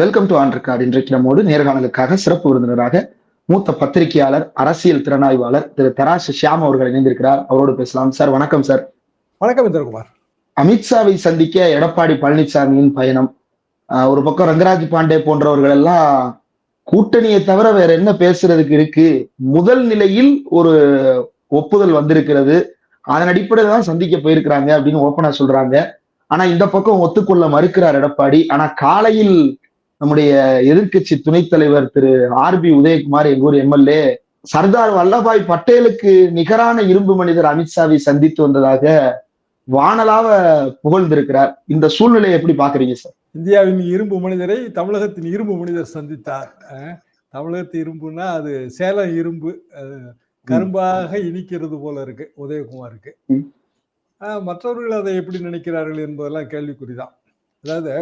Welcome to on record இன்றைக்கு நம்மோடு நேர்காணலுக்காக சிறப்பு விருந்தினராக மூத்த பத்திரிகையாளர் அரசியல் திறனாய்வாளர் திரு தராசு ஷியாம் அவர்கள் இணைந்திருக்கிறார். அவரோடு பேசலாம். சார் வணக்கம் சார். வணக்கம் இந்திரகுமார் அமித்ஷாவை சந்திக்க எடப்பாடி பழனிசாமியின் பயணம். ஒரு பக்கம் ரங்கராஜ் பாண்டே போன்றவர்கள் எல்லாம் கூட்டணியை தவிர வேற என்ன பேசுறதுக்கு இருக்கு? முதல் நிலையில் ஒரு ஒப்புதல் வந்திருக்கிறது. அதன் அடிப்படையில் தான் சந்திக்க போயிருக்கிறாங்க அப்படின்னு ஓப்பனா சொல்றாங்க. ஆனா இந்த பக்கம் ஒத்துக்கொள்ள மறுக்கிறார் எடப்பாடி. ஆனா காலையில் நம்முடைய எதிர்க்கட்சி துணைத் தலைவர் திரு ஆர் பி உதயகுமார் எங்கூர் எம்எல்ஏ சர்தார் வல்லபாய் பட்டேலுக்கு நிகரான இரும்பு மனிதர் அமித்ஷாவை சந்தித்து வந்ததாக வானலாவ புகழ்ந்திருக்கிறார். இந்த சூழ்நிலையை எப்படி பாக்குறீங்க சார்? இந்தியாவின் இரும்பு மனிதரை தமிழகத்தின் இரும்பு மனிதர் சந்தித்தார். தமிழகத்து இரும்புன்னா அது சேலம் இரும்பு. கரும்பாக இனிக்கிறது போல இருக்கு உதயகுமாருக்கு. மற்றவர்கள் அதை எப்படி நினைக்கிறார்கள் என்பதெல்லாம் கேள்விக்குறிதான். அதாவது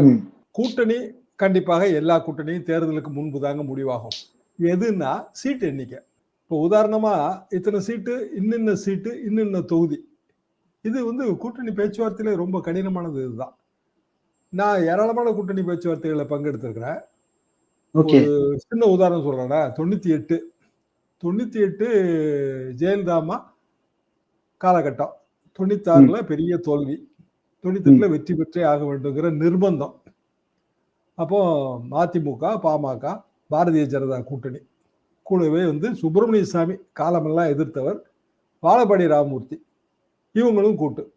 கூட்டணி கண்டிப்பாக எல்லா கூட்டணியும் தேர்தலுக்கு முன்பு தாங்க முடிவாகும். எதுன்னா சீட்டு எண்ணிக்கை. இப்போ உதாரணமா இத்தனை சீட்டு இன்னின்ன சீட்டு இன்னின்ன தொகுதி. இது வந்து கூட்டணி பேச்சுவார்த்தையில ரொம்ப கடினமானது இதுதான். நான் ஏராளமான கூட்டணி பேச்சுவார்த்தைகளை பங்கெடுத்திருக்கிறேன். ஒரு சின்ன உதாரணம் சொல்றேன்னா தொண்ணூத்தி எட்டு தொண்ணூத்தி எட்டு ஜெயலலிதாமா காலகட்டம். தொண்ணூத்தாறுல பெரிய தோல்வி. தொண்ணூத்தி எட்டுல வெற்றி பெற்றே ஆக வேண்டுங்கிற நிர்பந்தம். அப்போ மதிமுக பாமக பாரதிய ஜனதா கூட்டணி கூடவே வந்து சுப்பிரமணிய சாமி காலமெல்லாம் எதிர்த்தவர் வாழப்பாடி ராமமூர்த்தி. இவங்களும் கூட்டு.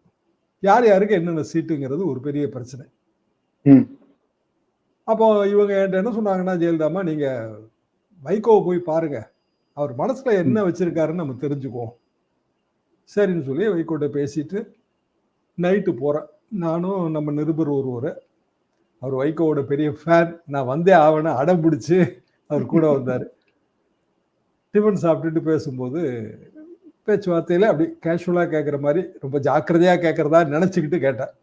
யார் யாருக்கு என்னென்ன சீட்டுங்கிறது ஒரு பெரிய பிரச்சனை. ம். அப்போ இவங்க என்கிட்ட என்ன சொன்னாங்கன்னா ஜெயலலிதாமா நீங்க வைகோவை போய் பாருங்க. அவர் மனசுல என்ன வச்சிருக்காருன்னு நம்ம தெரிஞ்சுக்குவோம். சரின்னு சொல்லி வைகோட்ட பேசிட்டு நைட்டு போறேன். நானும் நம்ம நிருபர் ஒருவர். அவர் வைகோவோட பெரிய ஃபேன் நான் வந்தே ஆவேன்னு அடம் பிடிச்சு அவர் கூட வந்தார். டிஃபன் சாப்பிட்டுட்டு பேசும்போது பேச்சுவார்த்தையில் அப்படி கேஷுவலாக கேட்குற மாதிரி ரொம்ப ஜாக்கிரதையாக கேட்குறதா நினச்சிக்கிட்டு கேட்டேன்.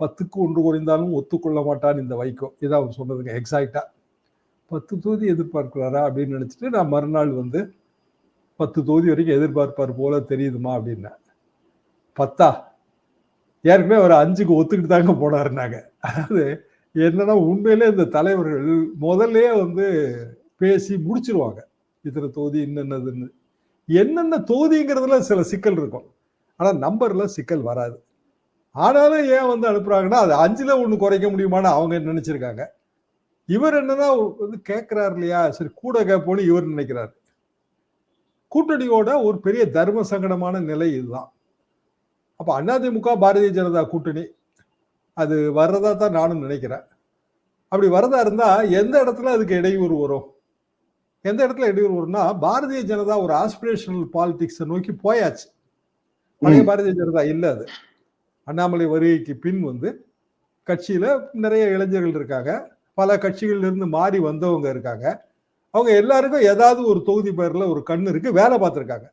பத்துக்கு ஒன்று குறைந்தாலும் ஒத்துக்கொள்ள மாட்டான் இந்த வைகோ. இதான் அவர் சொன்னதுங்க எக்ஸாக்டா பத்து தொகுதி எதிர்பார்க்கிறாரா அப்படின்னு நினச்சிட்டு நான் மறுநாள் வந்து பத்து தொகுதி வரைக்கும் எதிர்பார்ப்பார் போல தெரியுதுமா அப்படின்னேன். பத்தா? ஏற்கனவே ஒரு அஞ்சுக்கு ஒத்துக்கிட்டு தாங்க போனாருனாங்க அதாவது என்னன்னா உண்மையிலே இந்த தலைவர்கள் முதல்ல வந்து பேசி முடிச்சிருவாங்க. இத்தனை தொகுதி என்னென்னதுன்னு என்னென்ன தொகுதிங்கிறதுல சில சிக்கல் இருக்கும். ஆனால் நம்பரில் சிக்கல் வராது. ஆனாலும் ஏன் வந்து அனுப்புகிறாங்கன்னா அது அஞ்சில் ஒன்று குறைக்க முடியுமான்னு அவங்க நினச்சிருக்காங்க. இவர் என்னன்னா வந்து கேட்குறாரு இல்லையா? சரி கூட கேட்போன்னு இவர் நினைக்கிறாரு. கூட்டணியோட ஒரு பெரிய தர்ம சங்கடமான நிலை இதுதான். அப்போ அதிமுக பாரதிய ஜனதா கூட்டணி அது வர்றதா தான் நானும் நினைக்கிறேன். அப்படி வரதா இருந்தா எந்த இடத்துல அதுக்கு இடையூறு வரும்? எந்த இடத்துல இடையூறு வரும்னா பாரதிய ஜனதா ஒரு ஆஸ்பிரேஷனல் பாலிடிக்ஸை நோக்கி போயாச்சு. பழைய. பாரதிய ஜனதா இல்ல அது. அண்ணாமலை வருகைக்கு பின் வந்து கட்சியில நிறைய இளைஞர்கள் இருக்காங்க. பல கட்சிகள்ல இருந்து மாறி வந்தவங்க இருக்காங்க. அவங்க எல்லாருக்கும் ஏதாவது ஒரு தொகுதி பேர்ல ஒரு கண்ணு இருக்கு வேலை பார்த்துருக்காங்க.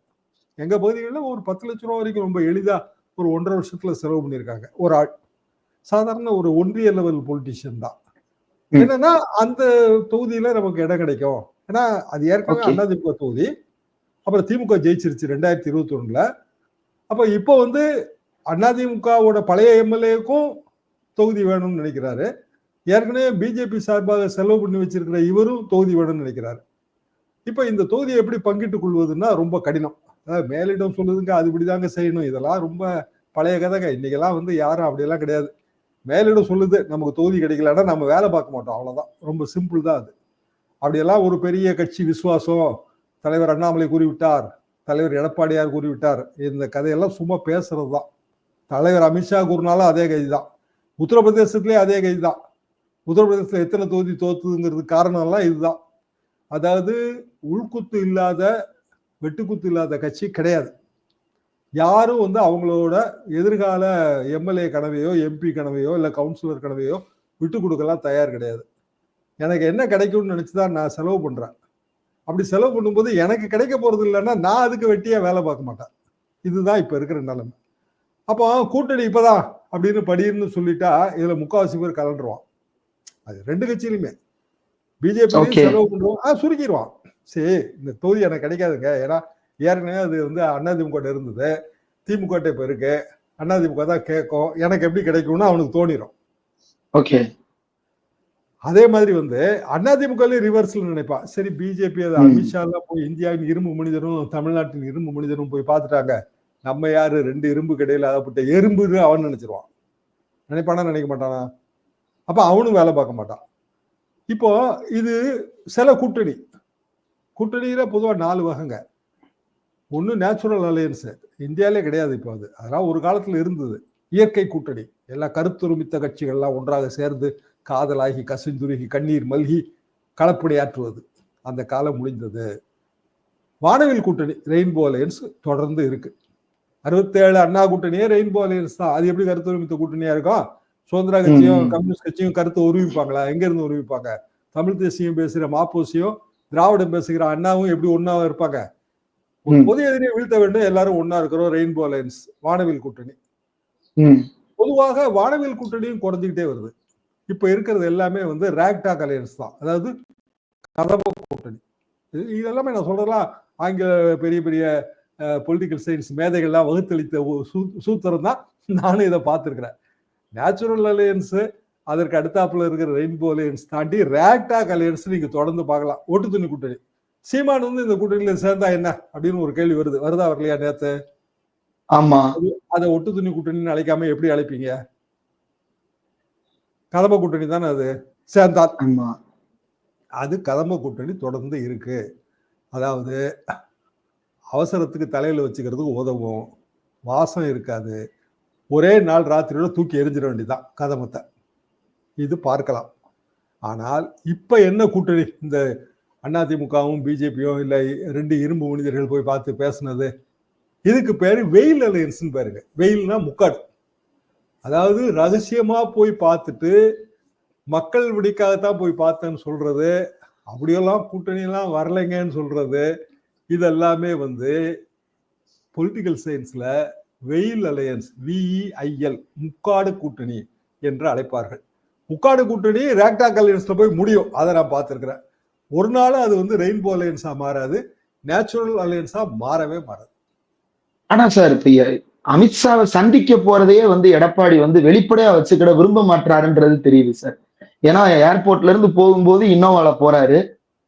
எங்க பகுதிகளில் ஒரு பத்து லட்ச ரூபா வரைக்கும் ரொம்ப எளிதா ஒரு ஒன்றரை வருஷத்துல செலவு பண்ணியிருக்காங்க. ஒரு ஆள் சாதாரண ஒரு ஒன்றிய லெவல் பொலிட்டிஷியன் தான். என்னன்னா அந்த தொகுதியில நமக்கு இடம் கிடைக்கும். ஏன்னா அது ஏற்கனவே. அதிமுக தொகுதி. அப்புறம் திமுக ஜெயிச்சிருச்சு ரெண்டாயிரத்தி இருபத்தி ஒண்ணுல அப்ப இப்போ வந்து அதிமுகவோட பழைய எம்எல்ஏக்கும் தொகுதி வேணும்னு நினைக்கிறாரு. ஏற்கனவே பிஜேபி சார்பாக செலவு பண்ணி வச்சிருக்கிற இவரும் தொகுதி வேணும்னு நினைக்கிறாரு. இப்ப இந்த தொகுதியை எப்படி பங்கிட்டுக் கொள்வதுன்னா ரொம்ப கடினம். அதாவது மேலிடம் சொல்லுதுங்க அது இப்படிதாங்க செய்யணும். இதெல்லாம் ரொம்ப பழைய கதைங்க. இன்னைக்கெல்லாம் வந்து யாரும் அப்படியெல்லாம் கிடையாது. மேலிடம் சொல்லுது நமக்கு தொகுதி கிடைக்கலன்னா நம்ம வேலை பார்க்க மாட்டோம் அவ்வளோதான் ரொம்ப சிம்பிள் தான் அது. அப்படியெல்லாம் ஒரு பெரிய கட்சி விசுவாசம் தலைவர் அண்ணாமலை கூறிவிட்டார் தலைவர் எடப்பாடியார் கூறிவிட்டார். இந்த கதையெல்லாம் சும்மா பேசுறது தான். தலைவர் அமித்ஷா கூறினாலும் அதே கைது தான். உத்தரப்பிரதேசத்துலேயே அதே கைது தான். உத்தரப்பிரதேசத்தில் எத்தனை தொகுதி தோத்துதுங்கிறது காரணம்லாம் இதுதான் அதாவது உள்குத்து இல்லாத வெட்டுக்குத்து இல்லாத கட்சி கிடையாது. யாரும் வந்து அவங்களோட எதிர்கால எம்எல்ஏ கனவையோ எம்பி கனவையோ இல்லை கவுன்சிலர் கனவையோ விட்டு கொடுக்கலாம் தயார் கிடையாது. எனக்கு என்ன கிடைக்கும்னு நினச்சி தான் நான் செலவு பண்ணுறேன் அப்படி செலவு பண்ணும்போது எனக்கு கிடைக்க போகிறது இல்லைன்னா நான் அதுக்கு வெட்டியாக வேலை பார்க்க மாட்டேன். இதுதான் இப்போ இருக்கிற நிலைமை. அப்போ கூட்டணி இப்போதான் அப்படின்னு படின்னு சொல்லிட்டா இதில் முக்கால்வாசி பேர் கலண்டுருவான் அது ரெண்டு கட்சியிலுமே. பிஜேபி. செலவு பண்ணுவோம் ஆ சுருக்கிடுவான் சரி இந்த தொகுதி எனக்கு கிடைக்காதுங்க. ஏன்னா ஏற்கனவே அது வந்து அதிமுக இருந்தது. திமுக இப்போ இருக்கு. அதிமுக தான் கேட்கும். எனக்கு எப்படி கிடைக்கும்னு அவனுக்கு தோணிரும். ஓகே. அதே மாதிரி வந்து அதிமுக ரிவர்ஸ்ல நினைப்பா. சரி பிஜேபி அது. அமித்ஷா போய் இந்தியாவின் இரும்பு மனிதரும் தமிழ்நாட்டின் இரும்பு மனிதரும் போய் பார்த்துட்டாங்க. நம்ம யாரு? ரெண்டு இரும்பு கடையில் அகப்பட்ட எறும்புன்னு அவன் நினைச்சிருவான். நினைப்பானா நினைக்க மாட்டானா? அப்ப அவனும் வேலை பார்க்க மாட்டான். இப்போ இது சில கூட்டணி. கூட்டணியில பொதுவா நாலு வகைங்க. ஒன்று நேச்சுரல் அலையன்ஸ் இந்தியாவிலே கிடையாது இப்போ அது. அதெல்லாம் ஒரு காலத்துல இருந்தது. இயற்கை கூட்டணி. எல்லா கருத்துருமித்த கட்சிகள்லாம் ஒன்றாக சேர்ந்து காதலாகி கசிந்துருகி கண்ணீர் மல்கி களப்பணியாற்றுவது அந்த காலம் முடிந்தது. வானவில் கூட்டணி ரெயின்போ அலையன்ஸ் தொடர்ந்து இருக்கு. அறுபத்தேழு அண்ணா கூட்டணியே ரெயின்போ அலையன்ஸ் தான். அது எப்படி கருத்துரிமித்த கூட்டணியா இருக்கும் சுதந்திர கட்சியும். கம்யூனிஸ்ட் கட்சியும் கருத்து உருவிப்பாங்களா? எங்க இருந்து உருவிப்பாங்க? தமிழ் தேசியம் பேசுகிற மாப்போசியும் திராவிடம் பேசுகிற அண்ணாவும் எப்படி ஒன்னாவா இருப்பாங்க? ஒரு. பொது எதிரியை வீழ்த்த வேண்டும் எல்லாரும் ஒன்னா இருக்கிறோம் ரெயின்போ அலையன்ஸ் வானவில் கூட்டணி. பொதுவாக வானவில் கூட்டணியும் குறைஞ்சிக்கிட்டே வருது. இப்ப இருக்கிறது எல்லாமே வந்து ரேக்டாக் அலையன்ஸ் தான். அதாவது கதம்ப கூட்டணி. இது- இதெல்லாமே நான் சொல்றதெல்லாம் ஆங்கில பெரிய பெரிய பொலிட்டிக்கல் சயின்ஸ் மேதைகள்லாம் வகுத்தளித்த சூத்திரம் தான் நானும் இதை பார்த்துருக்கிறேன். நேச்சுரல் அலையன்ஸ் அதற்கு அடுத்தாப்புல இருக்கிற ரெயின்போ அலையன்ஸ் தாண்டி ரேக்டாக் அலையன்ஸ் நீங்க தொடர்ந்து பார்க்கலாம். ஒட்டு துணி கூட்டணி. சீமான் வந்து இந்த கூட்டணியில சேர்ந்தா என்ன அப்படின்னு ஒரு கேள்வி வருது. வருதா வரலையா நேத்து? ஆமா. அதை ஒட்டு துணி கூட்டணின்னு அழைக்காம எப்படி அழைப்பீங்க? கதம்ப கூட்டணி தானே அது? சேர்ந்தால். ஆமா. அது கதம்ப கூட்டணி தொடர்ந்து இருக்கு. அதாவது அவசரத்துக்கு தலையில வச்சுக்கிறதுக்கு உதவும். வாசம் இருக்காது. ஒரே நாள் ராத்திரியோட தூக்கி எரிஞ்சிட வேண்டியதுதான் கதமத்தை இது பார்க்கலாம். ஆனால் இப்ப என்ன கூட்டணி? இந்த அதிமுகவும் பிஜேபியும் இல்லை ரெண்டு இரும்பு மனிதர்கள் போய் பார்த்து பேசுனது இதுக்கு பேர் வெயில் அலையன்ஸ்னு பேருங்க. வெயில்னா முக்காடு. அதாவது ரகசியமா போய் பார்த்துட்டு மக்கள் விடிக்காகத்தான் போய் பார்த்தேன்னு சொல்றது அப்படியெல்லாம் கூட்டணியெல்லாம் வரலைங்கன்னு சொல்றது இதெல்லாமே வந்து பொலிட்டிக்கல் சயின்ஸில் வெயில் அலையன்ஸ் விஇஐஎல் முக்காடு கூட்டணி என்று அழைப்பார்கள். முக்காடு கூட்டணி ரேக்டாக் அலையன்ஸில் போய் முடியும். அதை நான் பார்த்துருக்குறேன். ஒரு நாள் அது வந்து ரெயின்போ அலையன்ஸா மாறாது நேச்சுரல் அலையன்ஸா மாறவே மாறாது. ஆனா சார் இப்ப அமித்ஷாவை சந்திக்க போறதையே வந்து எடப்பாடி வந்து வெளிப்படையா வச்சுக்கிட விரும்ப மாட்டாருன்றது தெரியுது சார். ஏன்னா ஏர்போர்ட்ல இருந்து போகும்போது இன்னோவால போறாரு.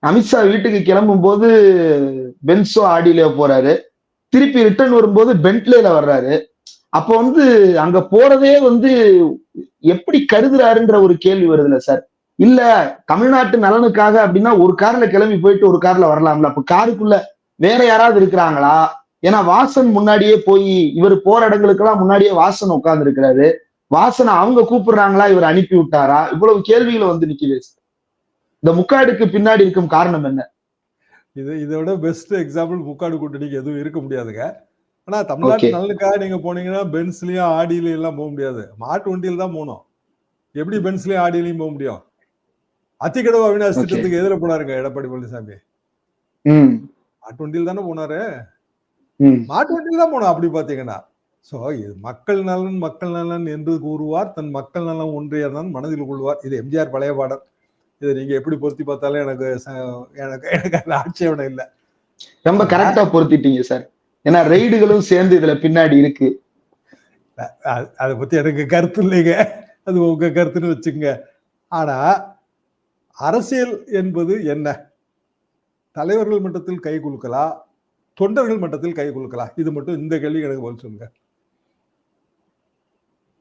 அமித்ஷா வீட்டுக்கு கிளம்பும் போது பென்சோ ஆடியில போறாரு. திருப்பி ரிட்டர்ன் வரும்போது பென்ட்லேல வர்றாரு. அப்போ வந்து அங்க போறதே வந்து எப்படி கருதுறாருன்ற ஒரு கேள்வி வருதுல்ல சார். இல்ல தமிழ்நாட்டு நலனுக்காக அப்படின்னா ஒரு கார்ல கிளம்பி போயிட்டு ஒரு கார்ல வரலாம்ல. அப்ப காருக்குள்ள வேற யாராவது இருக்கிறாங்களா? ஏன்னா வாசன் முன்னாடியே போய் இவர் போற இடங்களுக்கெல்லாம் முன்னாடியே வாசன் உட்கார்ந்து இருக்கிறாரு வாசனை அவங்க கூப்பிடுறாங்களா? இவர் அனுப்பி விட்டாரா? இவ்வளவு கேள்விகள் வந்து நிக்குது. இந்த முக்காடுக்கு பின்னாடி இருக்கும் காரணம் என்ன? இது இதை விட பெஸ்ட் எக்ஸாம்பிள் முக்காடு கூட்டணிக்கு எதுவும் இருக்க முடியாதுங்க. ஆனா தமிழ்நாட்டு. நலனுக்காக நீங்க போனீங்கன்னா பென்ஸ்லயும் ஆடியிலையும் எல்லாம் போக முடியாது. மாட்டு வண்டியில் தான் போகணும் எப்படி பென்ஸ்லயும் ஆடியிலையும் போக முடியும்? அத்திக்கடவு அவினாஷ். திட்டத்துக்கு எதிர போனாருங்க எடப்பாடி பழனிசாமி. ம். மாட்டு வண்டியில் தானே போனாரு? ம். மாட்டு வண்டியில் தான் போனோம் அப்படி பாத்தீங்கன்னா சோ இது மக்கள் நலன் மக்கள் நலன் என்று கூறுவார் தன் மக்கள் நலன் ஒன்றியதான் மனதில் கொள்வார். இது எம்ஜிஆர் பழைய பாடல். இதை நீங்க எப்படி பொருத்தி பார்த்தாலும் எனக்கு எனக்கு எனக்கு அந்த ஆட்சேபனை இல்லை. ரொம்ப கரெக்டா பொருத்திட்டீங்க சார் ஏன்னா ரெய்டுகளும் சேர்ந்து இதுல பின்னாடி இருக்கு. அதை பத்தி எனக்கு கருத்து இல்லைங்க. அது உங்க கருத்துன்னு வச்சுங்க ஆனா அரசியல் என்பது என்ன? தலைவர்கள் மட்டத்தில் கை குலுக்கலா? தொண்டர்கள் மட்டத்தில் கை குலுக்கலா? இது மட்டும் இந்த கேள்வி எனக்கு பதில் சொல்லுங்க.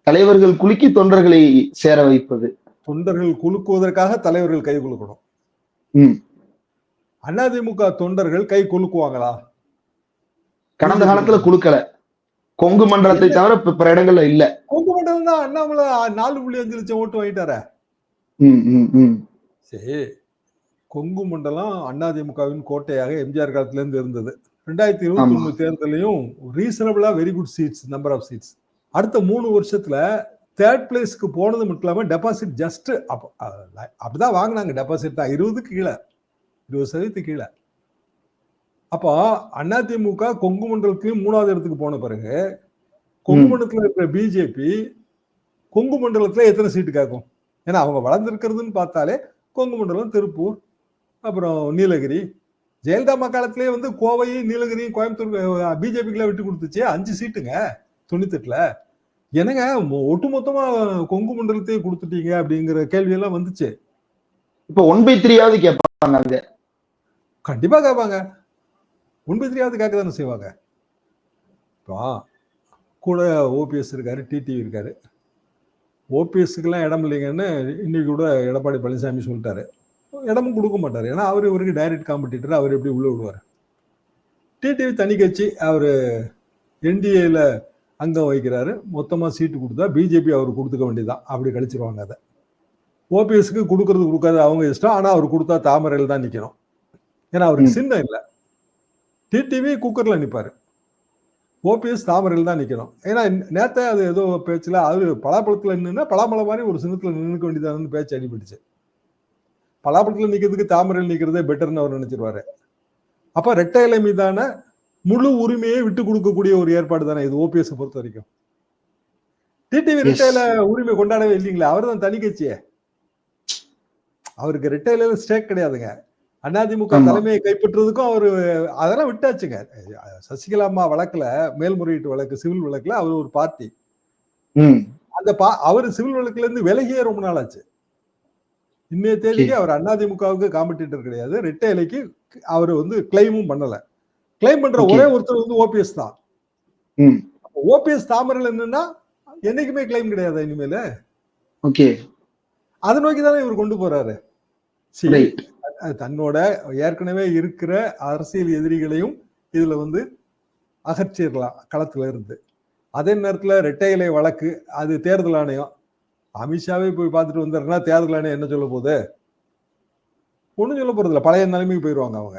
தலைவர்கள் குலுக்கி தொண்டர்களை சேர வைப்பது. தொண்டர்கள் குலுக்குவதற்காக தலைவர்கள் கை குலுக்கணும். அதிமுக தொண்டர்கள் கை குலுக்குவாங்களா? கடந்த காலத்துல குலுக்கல. கொங்கு மண்டலத்தை தவிர பிற இடங்கள்ல இல்ல. கொங்கு மண்டலம் தான் அண்ணாமலை நாலு புள்ளி அஞ்சு லட்சம் ஓட்டு வாங்கிட்டாரே. சரி. கொங்கு மண்டலம் அதிமுகவின் கோட்டையாக எம்ஜிஆர் காலத்துல இருந்து இருந்தது. ரெண்டாயிரத்தி இருபத்தி. ஒண்ணு தேர்தலையும் ரீசனபிளா very good seats number of seats அடுத்த மூணு வருஷத்துல தேர்ட் பிளேஸ்க்கு போனது மட்டும் இல்லாம டெபாசிட் ஜஸ்ட் அப்போ அஹ், அப்படிதான் வாங்கினாங்க. டெபாசிட் தான். இருபதுக்கு கீழே. இருபது சதவீதத்துக்கு கீழே. அப்போ அதிமுக கொங்கு மண்டலத்திலையும் மூணாவது இடத்துக்கு போன பிறகு கொங்கு. மண்டலத்துல இருக்கிற பிஜேபி கொங்கு மண்டலத்துல எத்தனை சீட்டு கேட்கும் ஏன்னா அவங்க வளர்ந்துருக்கிறதுன்னு பார்த்தாலே கொங்கு மண்டலம் திருப்பூர் அப்புறம் நீலகிரி. ஜெயலலிதா அம்மா காலத்திலேயே வந்து கோவை நீலகிரி கோயம்புத்தூர் பிஜேபிக்குலாம் விட்டு கொடுத்துச்சு. அஞ்சு சீட்டுங்க தொண்ணூத்தெட்டுல. என்னங்க மொ- ஒட்டுமொத்தமா கொங்கு மண்டலத்தையே கொடுத்துட்டீங்க அப்படிங்கிற கேள்வி எல்லாம் வந்துச்சு. இப்ப ஒன் பை த்ரீயாவது கேட்பாங்க அங்க. கண்டிப்பா கேட்பாங்க. உண்மை தெரியாது கேட்க தானே செய்வாங்க. இப்போ கூட ஓபிஎஸ் இருக்காரு டிடிவி இருக்காரு. ஓபிஎஸ்க்குலாம் இடம் இல்லைங்கன்னு இன்னைக்கு கூட எடப்பாடி பழனிசாமி சொல்லிட்டாரு. இடமும் கொடுக்க மாட்டார். ஏன்னா அவர் இவருக்கு டைரக்ட் காம்படிட்டர் அவர் எப்படி உள்ள விடுவார்? டிடிவி தனி கட்சி அவர் என்டிஏல அங்கம் வைக்கிறாரு மொத்தமாக சீட்டு கொடுத்தா பிஜேபி அவர் கொடுத்துக்க வேண்டியதுதான். அப்படி கழிச்சிருவாங்க அதை. ஓபிஎஸ்க்கு கொடுக்கறது கொடுக்காது அவங்க இஷ்டம். ஆனால் அவர் கொடுத்தா தாமரையில் தான் நிற்கணும் ஏன்னா அவருக்கு ம். சின்னம் இல்லை. டிடிவி குக்கர்ல நிப்பாரு. ஓபிஎஸ் தாமரையில் தான் நிக்கணும். ஏன்னா நேத்தே அது ஏதோ பேச்சுல அது பலாப்பழத்துல நின்னா பலாப்பழம் மாதிரி ஒரு சின்னத்துல நின்னுக்க வேண்டியதானு பேச்சு அடிபட்டுச்சு. பலாப்பழத்துல நிக்கிறதுக்கு தாமரையில் நிக்கிறதே பெட்டர்னு அவர் நினைச்சிருவாரு. அப்ப ரெட்டை இலை மீதான முழு உரிமையை விட்டு கொடுக்கக்கூடிய ஒரு ஏற்பாடு தானே இது ஓபிஎஸ் பொறுத்த வரைக்கும் டிடிவி. ரெட்டையில உரிமை கொண்டாடவே இல்லைங்களா அவர் தான் தனி கட்சியே. அவருக்கு ரெட்டையில ஸ்டேக் கிடையாதுங்க. அதிமுக. தலைமையை கைப்பற்றுறதுக்கும் அவரு அதெல்லாம் விட்டாச்சுங்க. சசிகலா அம்மா வழக்குல மேல்முறையீட்டு வழக்கு சிவில் வழக்குல அவர் ஒரு பார்ட்டி. அந்த பா அவர் சிவில் வழக்குல இருந்து விலகியே ரொம்ப நாள் ஆச்சு இன்னைய தேதிக்கு அவர் அதிமுகவுக்கு காம்படிட்டர் கிடையாது. ரெட்டை இலைக்கு அவர் வந்து கிளைமும் பண்ணல. கிளைம் பண்ற. ஒரே ஒருத்தர் வந்து ஓபிஎஸ் தான். ஓபிஎஸ் தாமரையில் என்னன்னா என்னைக்குமே கிளைம் கிடையாது இனிமேல? ஓகே. அதை நோக்கி தானே இவர் கொண்டு போறாரு. அது தன்னோட ஏற்கனவே இருக்கிற அரசியல் எதிரிகளையும் இதுல வந்து அகற்றிடலாம் களத்துல இருந்து. அதே நேரத்துல ரெட்டை இலை வழக்கு அது தேர்தல் ஆணையம். அமித்ஷாவே போய் பார்த்துட்டு வந்தாருன்னா தேர்தல் ஆணையம் என்ன சொல்ல போகுது? ஒண்ணும் சொல்ல போறது இல்ல பழைய நிலைமைக்கு போயிடுவாங்க அவங்க.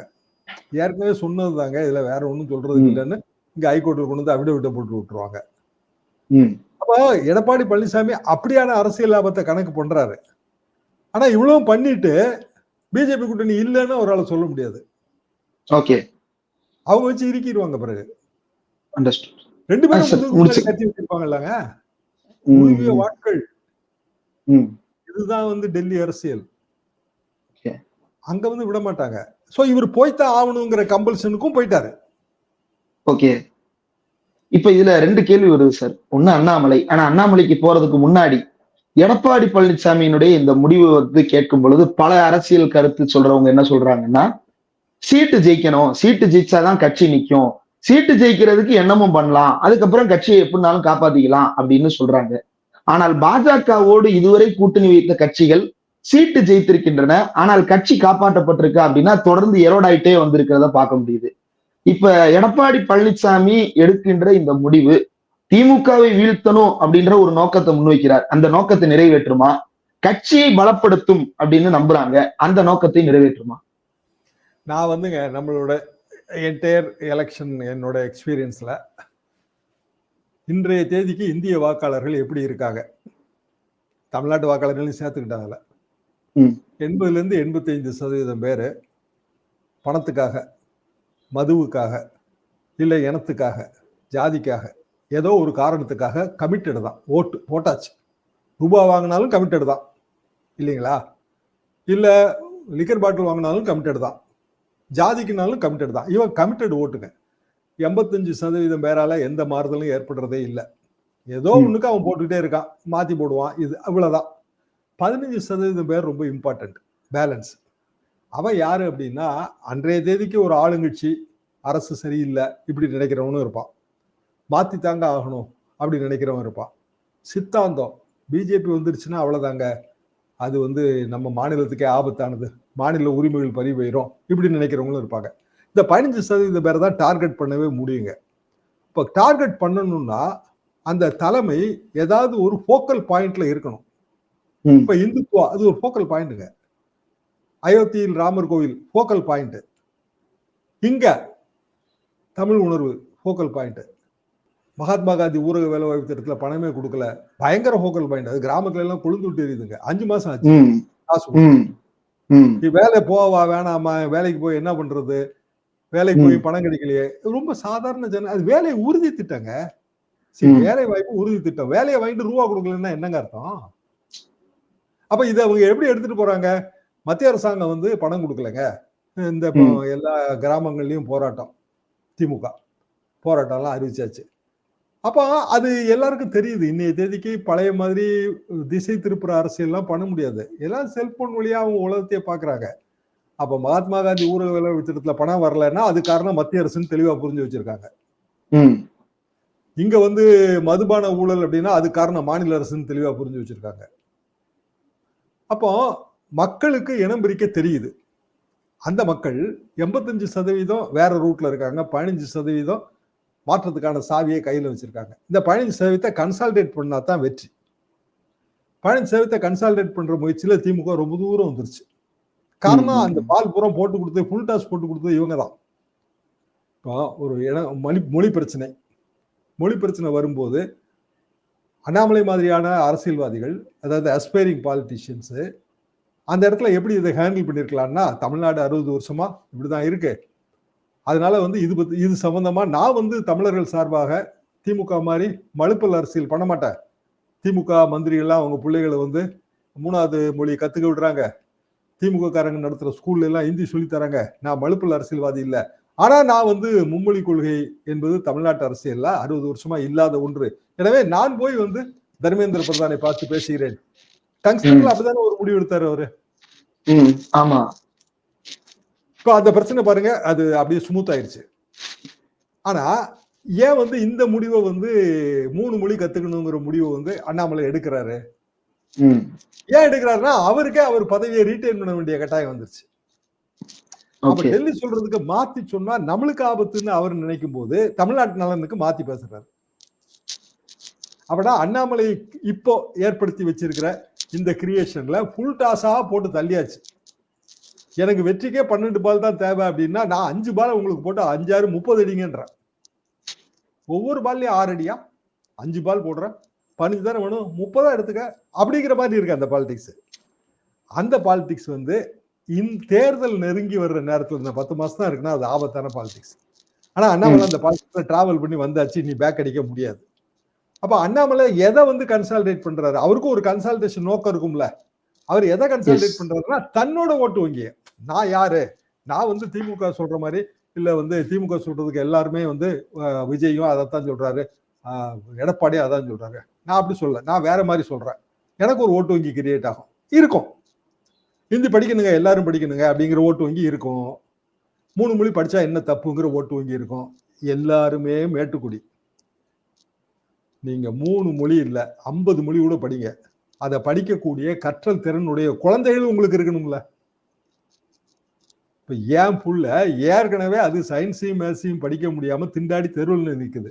ஏற்கனவே சொன்னது தாங்க இதுல வேற ஒண்ணும் சொல்றது. இல்லைன்னு இங்க ஹைகோர்ட்ல கொண்டு வந்து அபிடவிட்ட போட்டு விட்டுருவாங்க. அப்போ எடப்பாடி பழனிசாமி அப்படியான அரசியல் லாபத்தை கணக்கு பண்றாரு. ஆனா இவ்வளவும் பண்ணிட்டு பிஜேபி கூட்டணி இல்லைன்னு அவரால் சொல்ல முடியாது. ஓகே அவங்க வச்சு இறுக்கிடுவாங்க பிறகு. ரெண்டு பேரும் கத்தி வச்சிருப்பாங்கல்லங்க குறுகிய வாட்கள். இதுதான் வந்து டெல்லி அரசியல். அங்க வந்து விட மாட்டாங்க. சோ இவர் போய்த்தான் ஆகணுங்கிற கம்பல்ஷனுக்கும் போயிட்டாரு. ஓகே இப்ப இதுல ரெண்டு கேள்வி வருது சார் ஒண்ணு அண்ணாமலை. ஆனா அண்ணாமலைக்கு போறதுக்கு முன்னாடி எடப்பாடி பழனிசாமியினுடைய இந்த முடிவு வந்து கேட்கும் பொழுது பல அரசியல் கருத்து சொல்றவங்க என்ன சொல்றாங்கன்னா சீட்டு ஜெயிக்கணும். சீட்டு ஜெயிச்சாதான் கட்சி நிக்கும். சீட்டு ஜெயிக்கிறதுக்கு என்னமும் பண்ணலாம். அதுக்கப்புறம் கட்சியை எப்படினாலும் காப்பாத்திக்கலாம் அப்படின்னு சொல்றாங்க. ஆனால் பாஜகவோடு இதுவரை கூட்டணி வைத்த கட்சிகள் சீட்டு ஜெயித்திருக்கின்றன. ஆனால் கட்சி காப்பாற்றப்பட்டிருக்கா அப்படின்னா தொடர்ந்து எரோடாயிட்டே வந்திருக்கிறத பார்க்க முடியுது. இப்ப எடப்பாடி பழனிசாமி எடுக்கின்ற இந்த முடிவு திமுகவை வீழ்த்தணும் அப்படின்ற ஒரு நோக்கத்தை முன்வைக்கிறார். அந்த நோக்கத்தை நிறைவேற்றுமா? கட்சியை பலப்படுத்தும் அப்படின்னு நம்புறாங்க. அந்த நோக்கத்தை நிறைவேற்றுமா? நான் வந்துங்க நம்மளோட என்டையர் எலெக்ஷன் என்னோட எக்ஸ்பீரியன்ஸ்ல இன்றைய தேதிக்கு இந்திய வாக்காளர்கள் எப்படி இருக்காங்க? தமிழ்நாட்டு வாக்காளர்களையும் சேர்த்துக்கிட்டாங்கல்ல ம். எண்பதுல இருந்து எண்பத்தைந்து சதவீதம் பேர் பணத்துக்காக மதுவுக்காக இல்லை இனத்துக்காக ஜாதிக்காக ஏதோ ஒரு காரணத்துக்காக கமிட்டடு தான். ஓட்டு போட்டாச்சு ரூபா வாங்கினாலும் கமிட்டடு தான். இல்லைங்களா? இல்லை லிக்கர் பாட்டில் வாங்கினாலும் கமிட்டடு தான். ஜாதிக்குனாலும் கமிட்டட் தான். இவன் கமிட்டட் ஓட்டுங்க. எண்பத்தஞ்சு சதவீதம் பேரால எந்த மாறுதலும் ஏற்படுறதே இல்லை. ஏதோ ம். ஒண்ணுக்கு அவன் போட்டுக்கிட்டே இருக்கான். மாத்தி போடுவான். இது அவ்வளவுதான். பதினஞ்சு சதவீதம் பேர் ரொம்ப இம்பார்ட்டன்ட் பேலன்ஸ் அவன் யாரு அப்படின்னா அன்றைய தேதிக்கு ஒரு ஆளுங்கட்சி அரசு சரியில்லை இப்படி நினைக்கிறவனும் இருப்பான். மாத்தி தாங்க ஆகணும் அப்படி நினைக்கிறவன் இருப்பான். சித்தாந்தம். பிஜேபி வந்துருச்சுன்னா அவ்வளவுதாங்க. அது வந்து நம்ம மாநிலத்துக்கே ஆபத்தானது. மாநில உரிமைகள் பறி போயிடும் இப்படி நினைக்கிறவங்களும் இருப்பாங்க. இந்த பதினஞ்சு சதவீத பேரை தான் டார்கெட் பண்ணவே முடியுங்க. இப்போ டார்கெட் பண்ணணும்னா அந்த தலைமை ஏதாவது ஒரு ஃபோக்கல் பாயிண்ட்ல இருக்கணும். இப்ப இந்துத்துவா அது ஒரு ஃபோக்கல் பாயிண்ட்டுங்க அயோத்தியில் ராமர் கோவில் ஃபோக்கல் பாயிண்ட் இங்க தமிழ் உணர்வு ஃபோக்கல் பாயிண்ட் மகாத்மா காந்தி ஊரக வேலை வாய்ப்பு திட்டத்துல பணமே கொடுக்கல. பயங்கர ஃபோக்கல் பாயிண்ட் அது கிராமத்துல எல்லாம் கொழுந்து விட்டு எரியுதுங்க. அஞ்சு மாசம் ஆச்சு. காசு வேலை போவா வேணாமா? வேலைக்கு போய் என்ன பண்றது? வேலைக்கு போய் பணம் கிடைக்கலையே. ரொம்ப சாதாரண ஜன அது வேலை உறுதி திட்டங்க. சரி. வேலை வாய்ப்பு உறுதி திட்டம். வேலையை வாங்கிட்டு ரூபா கொடுக்கலன்னா என்னங்க அர்த்தம்? அப்ப இதை அவங்க எப்படி எடுத்துட்டு போறாங்க? மத்திய அரசாங்கம் வந்து பணம் கொடுக்கலங்க. இந்த எல்லா கிராமங்கள்லயும் போராட்டம். திமுக. போராட்டம்லாம் அறிவிச்சாச்சு. அப்போ அது எல்லாருக்கும் தெரியுது. இன்னைய தேதிக்கு பழைய மாதிரி திசை திருப்புற அரசியல்லாம் பண்ண முடியாது. எல்லாம் செல்போன் வழியா அவங்க உலகத்தையே பாக்குறாங்க. அப்ப மகாத்மா காந்தி ஊரக வேலை திட்டத்துல பணம் வரலன்னா அது காரணம் மத்திய அரசுன்னு தெளிவா புரிஞ்சு வச்சிருக்காங்க. ம். இங்க வந்து மதுபான ஊழல் அப்படின்னா அது காரணம் மாநில அரசுன்னு தெளிவா புரிஞ்சு வச்சிருக்காங்க. அப்போ மக்களுக்கு இனம் பிரிக்க தெரியுது. அந்த மக்கள் எண்பத்தஞ்சு சதவீதம் வேற ரூட்ல இருக்காங்க. பதினஞ்சு சதவீதம் மாற்றத்துக்கான சாவியை கையில வச்சிருக்காங்க. இந்த பதினஞ்சு சதவீதத்தை கன்சால்டேட் பண்ணா தான் வெற்றி. பதினஞ்சு சதவீதத்தை கன்சால்டேட் பண்ற முயற்சியில திமுக ரொம்ப தூரம் வந்துருச்சு. காரணம். அந்த பால் புறம் போட்டு கொடுத்து ஃபுல் டாஸ் போட்டு கொடுத்தது இவங்க தான். இப்போ ஒரு இடம் மொழி மொழி பிரச்சனை. மொழி பிரச்சனை வரும்போது அண்ணாமலை மாதிரியான அரசியல்வாதிகள் அதாவது அஸ்பைரிங் பாலிட்டிஷியன்ஸு அந்த இடத்துல எப்படி இதை ஹேண்டில் பண்ணியிருக்கலாம்னா தமிழ்நாடு அறுபது வருஷமா இப்படிதான் இருக்கு. அதனால வந்து இது இது சம்பந்தமா நான் வந்து தமிழர்கள் சார்பாக திமுக மாதிரி மழுப்பல் அரசியல் பண்ண மாட்டேன். திமுக மந்திரிகள்லாம் அவங்க பிள்ளைகளை வந்து மூணாவது மொழி கத்துக்க விடுறாங்க. திமுக காரங்க நடத்துற ஸ்கூல்ல எல்லாம் ஹிந்தி சொல்லி தராங்க. நான் மழுப்பல் அரசியல்வாதி இல்ல. ஆனா நான் வந்து மும்மொழி கொள்கை என்பது தமிழ்நாட்டு அரசியல்ல அறுபது வருஷமா இல்லாத ஒன்று. எனவே நான் போய் வந்து தர்மேந்திர பிரதானை பார்த்து பேசுகிறேன். டங்ஸ்டன்ல அப்படிதானே ஒரு முடிவு எடுத்தாரு அவரு? ஆமா. இப்போ அந்த பிரச்சனை பாருங்க அது அப்படியே ஸ்மூத் ஆயிருச்சு. ஆனா ஏன் வந்து இந்த முடிவை வந்து மூணு மொழி கத்துக்கணுங்கிற முடிவை வந்து அண்ணாமலை எடுக்கிறாரு? ஏன் எடுக்கிறாருன்னா அவருக்கே அவர் பதவியை ரீட்டைன் பண்ண வேண்டிய கட்டாயம் வந்துருச்சு. அப்ப டெல்லி சொல்றதுக்கு மாத்தி சொன்னா நம்மளுக்கு ஆபத்துன்னு அவர் நினைக்கும் போது தமிழ்நாட்டு நலனுக்கு மாத்தி பேசுறாரு. அப்படா அண்ணாமலை இப்போ ஏற்படுத்தி வச்சிருக்கிற இந்த கிரியேஷன்ல ஃபுல் டாஸா போட்டு தள்ளியாச்சு. எனக்கு வெற்றிக்கே பன்னெண்டு பால் தான் தேவை அப்படின்னா நான் அஞ்சு பால் உங்களுக்கு போட்டு அஞ்சாறு முப்பது அடிங்கன்றேன். ஒவ்வொரு பால்லையும் ஆறு அடியா? அஞ்சு பால் போடுறேன். பதினஞ்சு தானே வேணும்? முப்பதா எடுத்துக்க. அப்படிங்கிற மாதிரி இருக்கு அந்த பாலிடிக்ஸ் அந்த பாலிடிக்ஸ் வந்து இந்த தேர்தல் நெருங்கி வர்ற நேரத்துல இந்த பத்து மாசம் தான் இருக்குன்னா அது ஆபத்தான பாலிடிக்ஸ் ஆனா அண்ணாமலை அந்த பாலிடிக்ஸ்ல டிராவல் பண்ணி வந்தாச்சு நீ பேக் அடிக்க முடியாது. அப்ப அண்ணாமலை எதை வந்து கன்சால்டேட் பண்றாரு? அவருக்கும் ஒரு கன்சால்டேஷன் நோக்கம் இருக்கும்ல. அவர் எதை கன்சால்டேட். பண்றாருன்னா தன்னோட ஓட்டு வங்கி நான் யாரு? நான் வந்து திமுக சொல்ற மாதிரி இல்ல வந்து திமுக சொல்றதுக்கு எல்லாருமே வந்து விஜயும் அதைத்தான் சொல்றாரு. எடப்பாடி அதான் சொல்றாரு. நான் அப்படி சொல்ல நான் வேற மாதிரி சொல்றேன். எனக்கு ஒரு ஓட்டு வங்கி கிரியேட் ஆகும். இருக்கும். ஹிந்தி படிக்கணுங்க எல்லாரும் படிக்கணுங்க அப்படிங்கிற ஓட்டு வங்கி இருக்கும். மூணு மொழி படிச்சா என்ன தப்புங்கிற ஓட்டு வங்கி இருக்கும். எல்லாருமே மேட்டுக்குடி. நீங்க மூணு மொழி இல்லை ஐம்பது மொழி கூட படிங்க. அதை படிக்கக்கூடிய கற்றல் திறனுடைய குழந்தைகள் உங்களுக்கு இருக்கணும்ல. இப்போ ஏன் புள்ள ஏற்கனவே அது சயின்ஸையும் மேத்ஸையும் படிக்க முடியாமல் திண்டாடி தெருவில் நிற்குது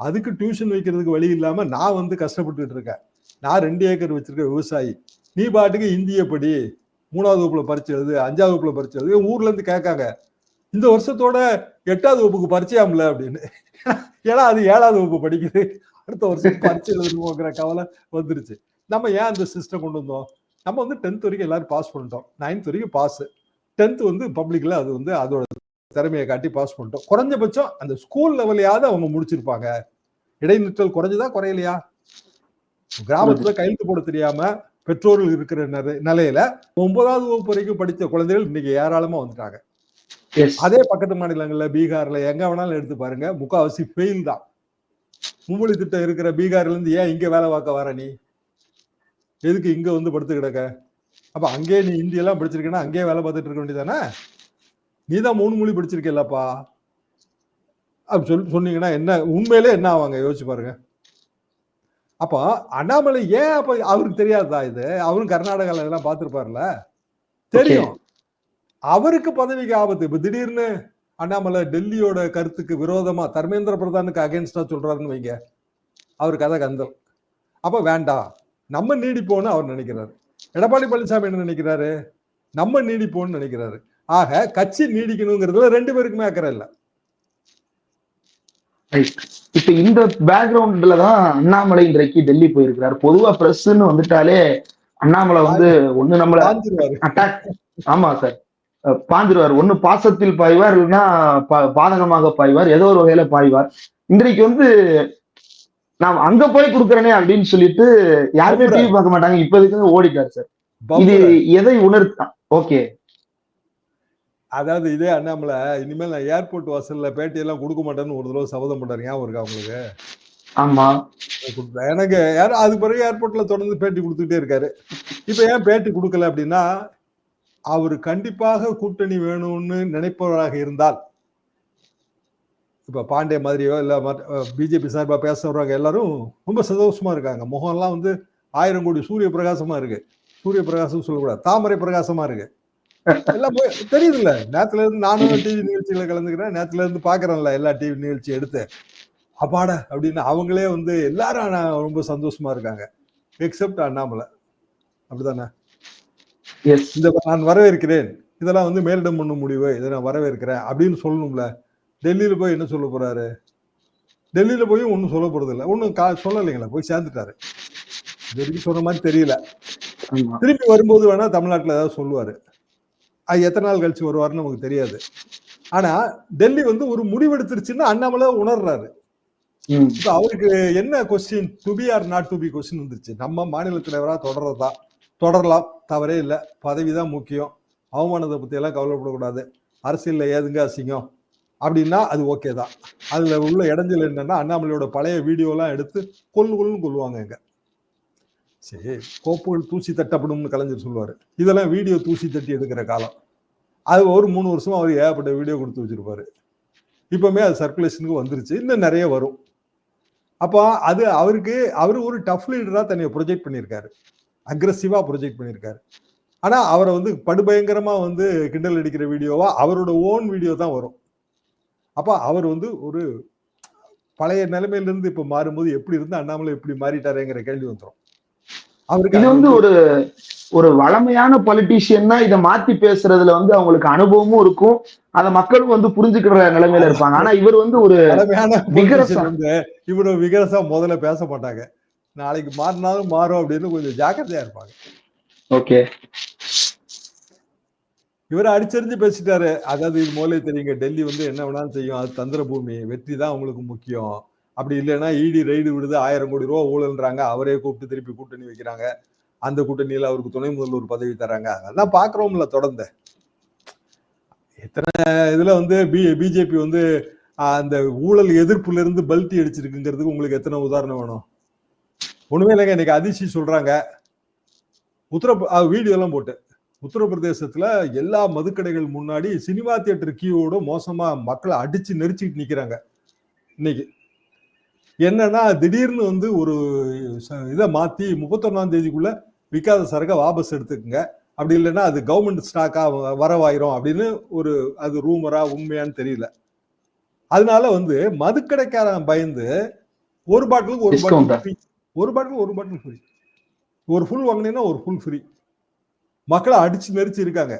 அதுக்கு டியூஷன் வைக்கிறதுக்கு வழி இல்லாமல் நான் வந்து கஷ்டப்பட்டுக்கிட்டு இருக்கேன். நான் ரெண்டு ஏக்கர் வச்சிருக்க விவசாயி. நீ பாட்டுக்கு இந்திய படி மூணாவது வகுப்புல பரிச்சு எழுது அஞ்சாவது வகுப்புல பரிச்சு எழுது ஊர்ல இருந்து கேட்காங்க இந்த வருஷத்தோட எட்டாவது வகுப்புக்கு பரிச்சையாம்ல அப்படின்னு. ஏன்னா அது ஏழாவது வகுப்பு படிக்குது. அடுத்த வருஷம் பரிச்சு எழுதணுங்கிற கவலை வந்துருச்சு. நம்ம ஏன் அந்த சிஸ்டம் கொண்டு வந்தோம்? நம்ம வந்து டென்த் வரைக்கும் எல்லாரும் பாஸ் பண்ணிட்டோம். நைன்த் வரைக்கும் பாஸ் டென்த் வந்து பப்ளிக்ல அது வந்து அதோட திறமையை காட்டி பாஸ் பண்ணிட்டோம். குறைஞ்சபட்சம் அந்த ஸ்கூல் லெவலையாவது அவங்க முடிச்சிருப்பாங்க. இடைநிற்றல் குறைஞ்சதா குறையலையா? கிராமத்துல கையெழுத்து போட தெரியாம பெற்றோர்கள் இருக்கிற நிலை- நிலையில ஒன்பதாவது வகுப்பு வரைக்கும் படித்த குழந்தைகள் இன்னைக்கு ஏராளமா வந்துட்டாங்க. அதே பக்கத்து மாநிலங்கள்ல பீகார்ல எங்க வேணாலும் எடுத்து பாருங்க முக்காவாசி ஃபெயில் தான். மும்மொழி திட்டம் இருக்கிற பீகார்ல இருந்து ஏன் இங்க வேலை பார்க்க வர நீ? எதுக்கு இங்க வந்து படுத்து கிடக்க அப்ப அங்கேயே நீ இந்தி எல்லாம் படிச்சிருக்கேன்னா அங்கேயே வேலை பார்த்துட்டு இருக்க வேண்டியதானே நீ தான் மூணு மொழி படிச்சிருக்கேல்லப்பா அப்படி சொல்லி சொன்னீங்கன்னா என்ன உண்மையிலே என்ன ஆவாங்க? யோசிச்சு பாருங்க. அப்போ அண்ணாமலை ஏன் அப்ப அவருக்கு தெரியாதா இது? அவரும் கர்நாடகால எல்லாம் பார்த்திருப்பார்ல? தெரியும். அவருக்கு பதவிக்கு ஆபத்து. இப்ப திடீர்னு அண்ணாமலை டெல்லியோட கருத்துக்கு விரோதமா தர்மேந்திர பிரதானுக்கு அகைன்ஸ்டா சொல்றாருன்னு வைங்க. அவர் கதை கந்தல். அப்ப வேண்டாம். நம்ம நீடிப்போம்னு அவர் நினைக்கிறாரு. எடப்பாடி பழனிசாமி என்ன நினைக்கிறாரு? நம்ம நீடிப்போம்னு நினைக்கிறாரு. ஆக கட்சி நீடிக்கணுங்கிறதுல ரெண்டு பேருக்குமே அக்கறை இல்ல. இப்ப இந்த பேக்ரவுண்ட்ல தான் அண்ணாமலை இன்றைக்கு டெல்லி போயிருக்கிறார். பொதுவா பிரஸ்ன்னு வந்துட்டாலே அண்ணாமலை வந்து ஒண்ணு நம்மள அட்டாக் ஆமா சார் பாஞ்சிருவார். ஒண்ணு பாசத்தில் பாய்வார் இல்லைன்னா பாதகமாக பாய்வார் ஏதோ ஒரு வகையில பாய்வார். இன்றைக்கு வந்து நான் அங்க போய் கொடுக்குறேனே அப்படின்னு சொல்லிட்டு யாருமே டிவி பார்க்க மாட்டாங்க. இப்ப இதுக்கு ஓடிட்டார் சார். இது. எதை உணர்த்தான் ஓகே. அதாவது இதே அண்ணாமலை இனிமேல் நான் ஏர்போர்ட் வாசல்ல பேட்டியெல்லாம் கொடுக்க மாட்டேன்னு ஒரு தடவை சபதம் பண்றாரு ஞாபகம் இருக்கா உங்களுக்கு? ஆமா. எனக்கு யாரும் அது பிறகு ஏர்போர்ட்ல தொடர்ந்து பேட்டி கொடுத்துட்டே இருக்காரு. இப்ப ஏன் பேட்டி கொடுக்கல அப்படின்னா அவர் கண்டிப்பாக கூட்டணி வேணும்னு நினைப்பவராக இருந்தால் இப்ப பாண்டே மாதிரியோ இல்ல பிஜேபி சார்பா பேச வர்றவங்க எல்லாரும் ரொம்ப சந்தோஷமா இருக்காங்க. முகம்லாம் வந்து ஆயிரம் கோடி சூரிய பிரகாசமா இருக்கு. சூரிய பிரகாசம் சொல்லக்கூடாது. தாமரை பிரகாசமா இருக்கு. எல்லாம் போய் தெரியுதுல்ல? நேத்துல இருந்து நானும் டிவி நிகழ்ச்சியில கலந்துக்கிறேன். நேத்துல இருந்து பாக்குறேன்ல எல்லா டிவி நிகழ்ச்சி எடுத்து. அப்பாட அப்படின்னு அவங்களே வந்து எல்லாரும் ரொம்ப சந்தோஷமா இருக்காங்க. எக்ஸப்ட் அண்ணாமலை. அப்படிதானே இந்த நான் வரவேற்கிறேன். இதெல்லாம் வந்து மேலிடம் பண்ணும் முடிவு. இதை நான் வரவேற்கிறேன் அப்படின்னு சொல்லணும்ல. டெல்லியில போய் என்ன சொல்ல போறாரு? டெல்லியில போய் ஒன்றும் சொல்ல போறது இல்லை. ஒன்றும் கா சொல்லலைங்களா போய் சேர்ந்துட்டாரு. இது வரைக்கும் சொன்ன மாதிரி தெரியல. திருப்பி வரும்போது வேணா தமிழ்நாட்டுல ஏதாவது சொல்லுவாரு. அது எத்தனை நாள் கழிச்சு வருவாருன்னு நமக்கு தெரியாது. ஆனா டெல்லி வந்து ஒரு முடிவெடுத்துருச்சுன்னு அண்ணாமலை உணர்றாரு. அவருக்கு என்ன question to be or not to be question வந்துருச்சு. நம்ம மாநில தலைவரா தொடர்றதா? தொடரலாம். தவறே இல்லை. பதவி தான் முக்கியம். அவமானத்தை பத்தி எல்லாம் கவலைப்படக்கூடாது. அரசியல்ல ஏதுங்க அசிங்கம்? அப்படின்னா அது ஓகே தான். அதுல உள்ள இடைஞ்சல் என்னன்னா அண்ணாமலையோட பழைய வீடியோலாம் எடுத்து கொள்ளு கொல்லுன்னு கொள்வாங்க இங்க. சரி கோப்புகள் தூசி தட்டப்படும்னு கலைஞர் சொல்லுவார். இதெல்லாம் வீடியோ தூசி தட்டி எடுக்கிற காலம். அது ஒரு மூணு வருஷமா அவர் ஏகப்பட்ட வீடியோ கொடுத்து வச்சிருப்பாரு. இப்பவுமே அது சர்க்குலேஷனுக்கு வந்துருச்சு. இன்னும் நிறைய வரும். அப்போ அது அவருக்கு அவர் ஒரு டஃப் லீடராக தன்னை ப்ரொஜெக்ட் பண்ணியிருக்காரு. அக்ரஸிவாக ப்ரொஜெக்ட் பண்ணியிருக்காரு. ஆனால் அவரை வந்து படுபயங்கரமாக வந்து கிண்டல் அடிக்கிற வீடியோவா அவரோட ஓன் வீடியோ தான் வரும். அப்ப அவர் வந்து ஒரு பழைய நிலைமையில இருந்து இப்ப மாறும்போது எப்படி இருந்து அண்ணாமலை எப்படி மாறிட்டாருங்கிற கேள்வி வந்துரும். அவருக்கு இது வந்து ஒரு ஒரு வளமையான பொலிட்டீஷியன்னா இதை மாத்தி பேசுறதுல வந்து அவங்களுக்கு அனுபவமும் இருக்கும். அத மக்களும் வந்து புரிஞ்சுக்கிற நிலைமையில இருப்பாங்க. ஆனா இவர் வந்து ஒரு இவ்வளவு விகரசா முதல்ல பேச மாட்டாங்க. நாளைக்கு மாறினாலும் மாறும் அப்படின்னு கொஞ்சம் ஜாக்கிரதையா இருப்பாங்க. ஓகே இவர் அடிச்சரிஞ்சு பேசிட்டாரு. அதாவது இது முதலே தெரியுங்க. டெல்லி வந்து என்ன வேணாலும் செய்யும். அது தந்திர பூமி வெற்றி தான் உங்களுக்கு முக்கியம். அப்படி இல்லைன்னா இடி ரைடு விடுது. ஆயிரம் கோடி ரூபா ஊழல்ன்றாங்க. அவரே கூப்பிட்டு திருப்பி கூட்டணி வைக்கிறாங்க. அந்த கூட்டணியில அவருக்கு துணை முதல்வர் பதவி தராங்க அதெல்லாம் பாக்குறோம்ல தொடர்ந்து. எத்தனை இதுல வந்து பி பிஜேபி வந்து அந்த ஊழல் எதிர்ப்புல இருந்து பல்ட்டி அடிச்சிருக்குங்கிறதுக்கு உங்களுக்கு எத்தனை உதாரணம் வேணும்? ஒண்ணுமே இல்லைங்க. இன்னைக்கு அதிர்ச்சி சொல்றாங்க. உத்தர வீடியோ எல்லாம் போட்டு. உத்தரப்பிரதேசத்துல எல்லா மதுக்கடைகள் முன்னாடி சினிமா தியேட்டர் கியூவோட மோசமா மக்களை அடிச்சு நெரிச்சிட்டு நிக்கிறாங்க. இன்னைக்கு என்னன்னா திடீர்னு வந்து ஒரு இதை மாத்தி முப்பத்தொன்னாம் தேதிக்குள்ள விற்காத சரக்கை வாபஸ் எடுத்துக்கங்க. அப்படி இல்லைன்னா அது கவர்மெண்ட் ஸ்டாக்கா வரவாயிரும் அப்படின்னு ஒரு அது ரூமரா உண்மையான்னு தெரியல. அதனால வந்து மதுக்கடைக்காரன் பயந்து ஒரு பாட்டிலுக்கு ஒரு? பாட்டில் ஃப்ரீ ஒரு பாட்டில் ஒரு பாட்டில் ஃப்ரீ ஒரு ஃபுல் வாங்கினீங்கன்னா ஒரு ஃபுல் ஃப்ரீ மக்களை அடிச்சு நெரிச்சு இருக்காங்க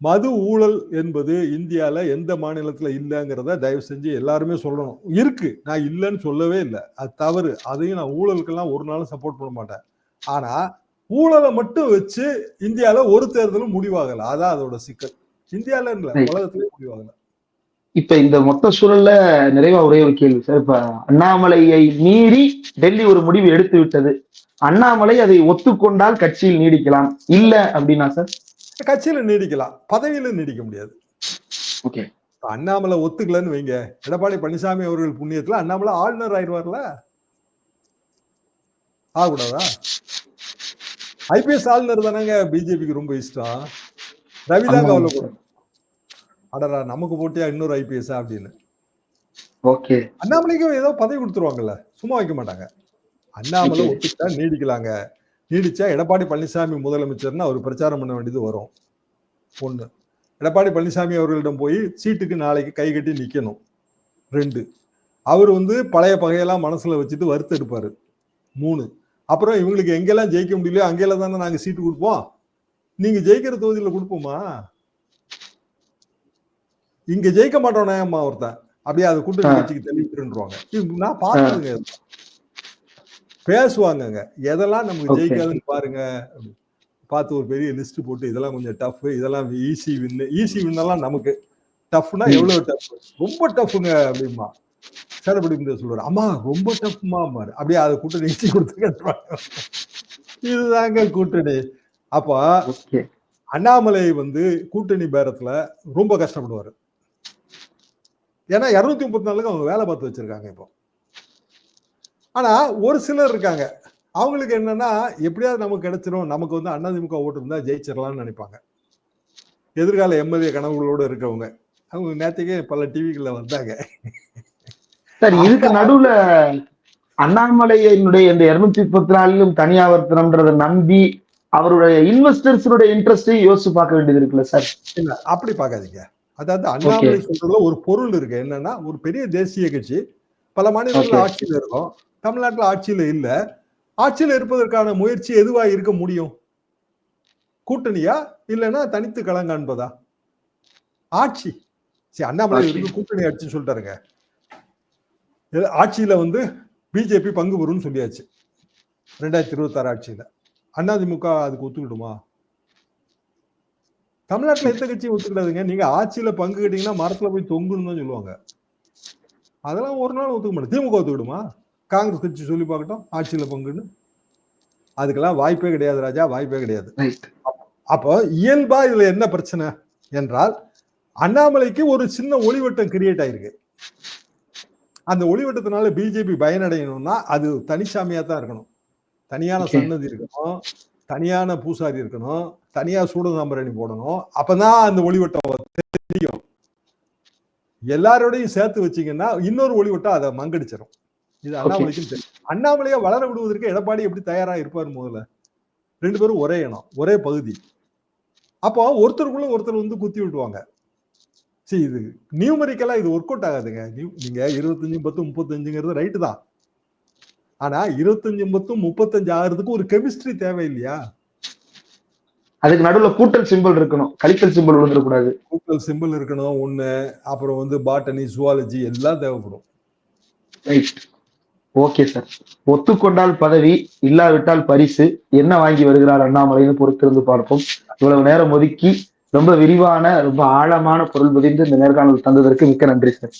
மது ஊழல் என்பது இந்தியால எந்த மாநிலத்துல இல்லைங்கிறத தயவு செஞ்சு எல்லாருமே சொல்லணும். இருக்கு. நான் இல்லைன்னு சொல்லவே இல்லை. அது தவறு. அதையும் நான் ஊழலுக்கெல்லாம் ஒரு நாளும் சப்போர்ட் பண்ண மாட்டேன். ஆனா ஊழலை மட்டும் வச்சு இந்தியால ஒரு தேர்தலும் முடிவாகல. அதான் அதோட சிக்கல். இந்தியால இல்ல. உலகத்திலே முடிவாகல. இப்ப இந்த மொத்த சூழல்ல நிறைவா ஒரே ஒரு கேள்வி சார். இப்ப அண்ணாமலையை மீறி டெல்லி ஒரு முடிவு எடுத்து விட்டது. அண்ணாமலை அதை ஒத்துக்கொண்டால் கட்சியில் நீடிக்கலாம். இல்ல அப்படின்னா சார்? கட்சியில நீடிக்கலாம். பதவியில நீடிக்க முடியாது. ஓகே. அண்ணாமலை ஒத்துக்கலன்னு வைங்க. எடப்பாடி பழனிசாமி அவர்கள் புண்ணியத்துல அண்ணாமலை ஆளுநர் ஆயிடுவார்ல? ஆகக்கூடாதா? ஐபிஎஸ் ஆளுநர் தானேங்க. பிஜேபிக்கு ரொம்ப இஷ்டம். ரவிதான். கவலைப்படும் அடடா நமக்கு போட்டியா இன்னொரு ஐபிஎஸ் அப்படின்னு. ஓகே. அண்ணாமலைக்கும் ஏதோ பதவி கொடுத்துருவாங்கல்ல சும்மா வைக்க மாட்டாங்க. அண்ணாமலை. ஒத்துக்கிட்டா நீடிக்கலாங்க. நீடிச்சா எடப்பாடி பழனிசாமி முதலமைச்சர்னு அவர் பிரச்சாரம் பண்ண வேண்டியது வரும். ஒண்ணு. எடப்பாடி பழனிசாமி அவர்களிடம் போய் சீட்டுக்கு நாளைக்கு கை கட்டி நிக்கணும். ரெண்டு. அவர் வந்து பழைய பகையெல்லாம் மனசுல வச்சுட்டு வறுத்தெடுப்பாரு மூணு. அப்புறம் இவங்களுக்கு எங்கெல்லாம் ஜெயிக்க முடியலையோ அங்கெல்லாம் தானே நாங்க சீட்டு கொடுப்போம். நீங்க ஜெயிக்கிற தொகுதியில கொடுப்போமா? இங்க ஜெயிக்க மாட்டோனே அம்மா ஒருத்தன். அப்படியே அது கூட்டணி. கட்சிக்கு தள்ளி விட்டுருவாங்க இது நான் பார்த்ததுங்க பேசுவாங்கங்க. எதெல்லாம் நமக்கு. ஜெயிக்காதுன்னு பாருங்க. பார்த்து ஒரு பெரிய லிஸ்ட் போட்டு இதெல்லாம் கொஞ்சம் டஃப் இதெல்லாம் ஈஸி வின்னு ஈஸி வின்னெல்லாம் நமக்கு. டஃப்னா. எவ்வளவு டஃப் ரொம்ப டஃப்ங்க அப்படிமா சேரப்படி சொல்லுவாரு அம்மா ரொம்ப டஃப்மா பாரு. அப்படியே அதை கூட்டணி ஈஸி கொடுத்து கட்டுவாங்க. இதுதாங்க கூட்டணி. அப்ப அண்ணாமலை வந்து கூட்டணி பேரத்துல ரொம்ப கஷ்டப்படுவாரு. ஏன்னா இருநூத்தி முப்பத்தி நாலுக்கு அவங்க வேலை பார்த்து வச்சிருக்காங்க இப்போ. ஆனா ஒரு சிலர் இருக்காங்க. அவங்களுக்கு என்னன்னா எப்படியாவது நமக்கு கிடைச்சிரும். நமக்கு வந்து அதிமுக ஓட்டு இருந்தா ஜெயிச்சிடலாம்னு நினைப்பாங்க. எதிர்கால எம்எல்ஏ கனவுகளோட இருக்கவங்க. அவங்க நேற்றுக்கே பல டிவிகள்ல வந்தாங்க. சார் இதுக்கு நடுவுல அண்ணாமலையினுடைய இந்த இருநூத்தி முப்பத்தி நாலிலும் தனியாவர்த்தனம்ன்றதை நம்பி அவருடைய இன்வெஸ்டர்ஸுடைய இன்ட்ரெஸ்டையும் யோசிச்சு பார்க்க வேண்டியது இருக்குல்ல சார்? இல்ல அப்படி பார்க்காதீங்க. அதாவது அண்ணாமலை சொல்றதுல ஒரு பொருள் இருக்கு. என்னன்னா ஒரு பெரிய தேசிய கட்சி பல மாநிலங்கள்ல Okay. ஆட்சியில இருக்கும். தமிழ்நாட்டுல ஆட்சியில இல்ல. ஆட்சியில இருப்பதற்கான முயற்சி எதுவா இருக்க முடியும்? கூட்டணியா? இல்லைன்னா தனித்து களம் காண்பதா ஆட்சி. சரி அண்ணாமலை. இருந்து கூட்டணி ஆட்சின்னு சொல்லிட்டாருங்க. ஆட்சியில வந்து பிஜேபி பங்கு பெறும்னு சொல்லியாச்சு. ரெண்டாயிரத்தி இருபத்தி ஆறு ஆட்சியில. அதிமுக அதுக்கு ஒத்துக்கிடுமா? தமிழ்நாட்டுல எந்த கட்சியும் ஒத்துக்கிடாதுங்க. நீங்க ஆட்சியில பங்கு கேட்டீங்கன்னா மரத்துல போய் தொங்குன்னு தான் சொல்லுவாங்க. அதெல்லாம் ஒரு நாள் ஒத்துக்க மாட்டேன் திமுக ஒத்துக்கிடுமா காங்கிரஸ் கட்சி சொல்லி பார்க்கட்டும் ஆட்சியில பங்குன்னு. அதுக்கெல்லாம் வாய்ப்பே கிடையாது ராஜா வாய்ப்பே கிடையாது. அப்போ இயல்பா இதுல என்ன பிரச்சனை என்றால் அண்ணாமலைக்கு ஒரு சின்ன ஒளிவட்டம் கிரியேட் ஆயிருக்கு. அந்த ஒளிவட்டத்தினால பிஜேபி பயனடையணும்னா அது தனிசாமியா தான் இருக்கணும். தனியான. சன்னதி இருக்கணும். தனியான பூசாரி இருக்கணும் தனியா சூடசாம்பரணி போடணும். அப்பதான் அந்த ஒளிவட்டம் தெரியும். எல்லாரோடையும் சேர்த்து வச்சீங்கன்னா இன்னொரு ஒளிவட்டம் அதை மங்கடிச்சிடும் இது அண்ணாமலைக்கும் தெரியும். அண்ணாமலையை வளர விடுவதற்கு எடப்பாடி எப்படி தயாரா இருப்பார் முதல்ல? ரெண்டு பேரும் ஒரே இனம் ஒரே பகுதி. அப்போ ஒருத்தருக்குள்ள ஒருத்தர் வந்து குத்தி விட்டுவாங்க சரி இது நியூமரிக்கலா இது ஒர்க் அவுட் ஆகாதுங்க. நீங்க இருபத்தஞ்சு பத்து முப்பத்தஞ்சுங்கிறது ரைட்டு தான். ஆனா இருபத்தஞ்சு பத்து முப்பத்தஞ்சு ஆகிறதுக்கு ஒரு கெமிஸ்ட்ரி தேவை இல்லையா அதுக்கு நடுவுல கூட்டல் சிம்பிள் இருக்கணும். கழித்தல் சிம்பிள் விழுந்துடக்கூடாது. கூகுள் சிம்பிள் இருக்கணும் ஒண்ணு. அப்புறம் வந்து பாட்டனி ஜுவாலஜி எல்லாம் தேவைப்படும். ரைட் ஓகே சார் ஒத்துக்கொண்டால் பதவி இல்லாவிட்டால் பரிசு. என்ன வாங்கி வருகிறார் அண்ணாமலைன்னு பொறுத்திருந்து பார்ப்போம். இவ்வளவு நேரம் ஒதுக்கி ரொம்ப விரிவான ரொம்ப ஆழமான பொருள் பதிந்து இந்த நேர்காணல் தந்ததற்கு மிக்க நன்றி சார்